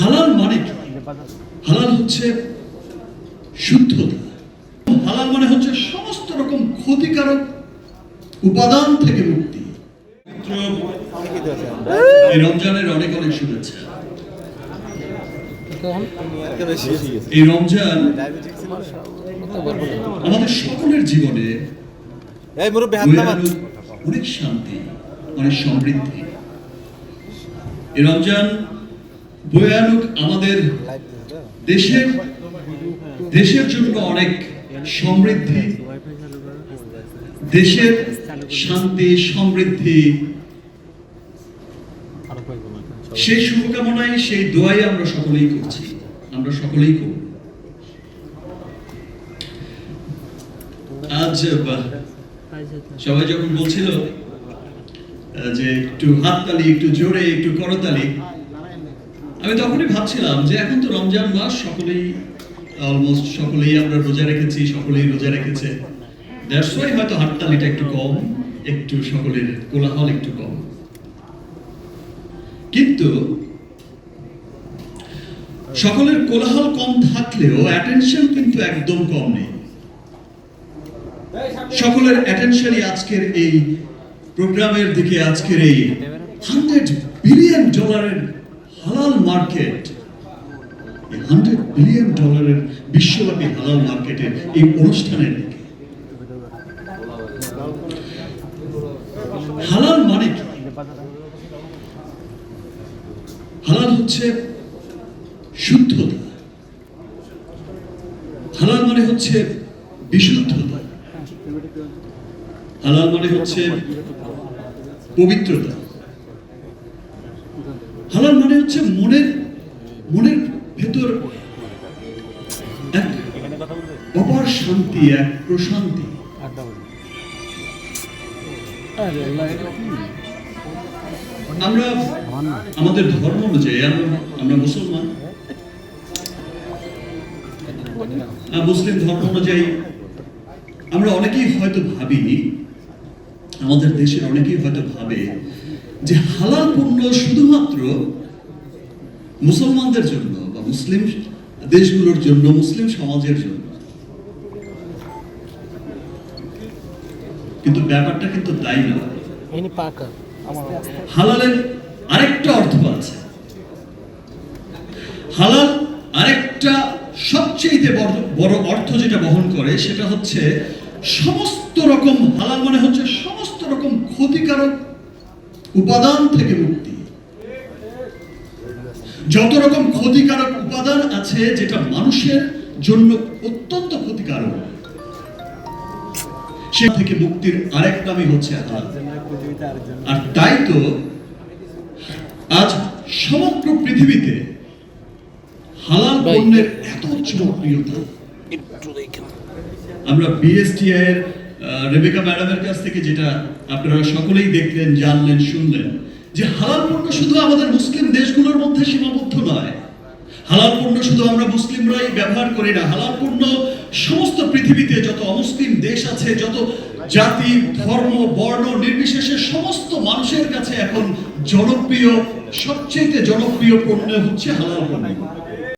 হালাল মানে কি? হালাল হচ্ছে শুদ্ধতা। হালাল মানে হচ্ছে সমস্ত রকম ক্ষতিকারক উপাদান থেকে মুক্তি। এই রমজানের অনেক অনেক শুভেচ্ছা। এই রমজান আমাদের সকলের জীবনে অনেক শান্তি অনেক সমৃদ্ধি। এই রমজান বয়ে আনুক আমাদের দেশের দেশের জন্য অনেক সমৃদ্ধি, দেশের শান্তি, সমৃদ্ধি। সেই শুভকামনায়, সেই দোয়াই আমরা সকলেই করছি। আমরা সকলেই করব। আজ সবাই যখন বলছিল যে একটু হাততালি, একটু জোরে, একটু করতালি আমি তখনই ভাবছিলাম যে এখন তো রমজান মাস, সকলেই অলমোস্ট সকলেই আমরা রোজা রেখেছি, সকলেই রোজা রেখেছে। ওয়াই হয়তো হাততালিটা একটু কম, একটু সকলের কোলাহল একটু কম। কিন্তু সকলের কোলাহল কম থাকলেও অ্যাটেনশন কিন্তু একদম কম নেই। সকলের অ্যাটেনশনই আজকের এই প্রোগ্রামের দিকে, আজকের এই হান্ড্রেড বিলিয়ন ডলারের হালাল মার্কেট। হান্ড্রেড বিলিয়ন ডলারের বিশ্বব্যাপী হালাল মার্কেটের এই অনুষ্ঠানের দিকে। হালাল মানে কি? হালাল হচ্ছে শুদ্ধতা। হালাল মানে হচ্ছে বিশুদ্ধতা। হালাল মানে হচ্ছে পবিত্রতা। হালাল মানে হচ্ছে মনের মনের ভেতর অপার শান্তি, এক প্রশান্তি। আমরা আমাদের ধর্ম অনুযায়ী, আমরা মুসলমান। মুসলিম ধর্ম অনুযায়ী, আমরা অনেকেই হয়তো ভাবি আমাদের দেশের অনেকেই হয়তো ভাবে যে হালাল পণ্য শুধুমাত্র মুসলমানদের জন্য বা মুসলিম দেশগুলোর জন্য মুসলিম সমাজের জন্য। কিন্তু ব্যাপারটা কিন্তু তাই না? হালালের আরেকটা অর্থ আছে। হালাল আরেকটা সবচেয়ে বড় বড় অর্থ যেটা বহন করে সেটা হচ্ছে সমস্ত রকম হালাল মানে হচ্ছে সমস্ত রকম ক্ষতিকারক উপাদান থেকে মুক্তি। যত রকম ক্ষতিকারক উপাদান আছে যেটা মানুষের জন্য অত্যন্ত ক্ষতিকারক সে থেকে মুক্তির আরেক নামই হচ্ছে আর তাই তো আজ সমগ্র পৃথিবীতে হালাল পণ্যের এত জনপ্রিয়তা আমরা বিএসটিআই এর রেবেকা ম্যাডামের কাছ থেকে যেটা আপনারা সকলেই দেখলেন, জানলেন, শুনলেন, যে হালাল পণ্য শুধু আমাদের মুসলিম দেশগুলোর মধ্যে সীমাবদ্ধ নয়। হালাল পণ্য শুধু আমরা মুসলিমরাই ব্যবহার করি না। হালাল পণ্য সমস্ত পৃথিবীতে যত অমুসলিম দেশ আছে, যত জাতি, ধর্ম, বর্ণ নির্বিশেষে সমস্ত মানুষের কাছে এখন জনপ্রিয় সবচেয়ে জনপ্রিয় পণ্য হচ্ছে হালাল পণ্য।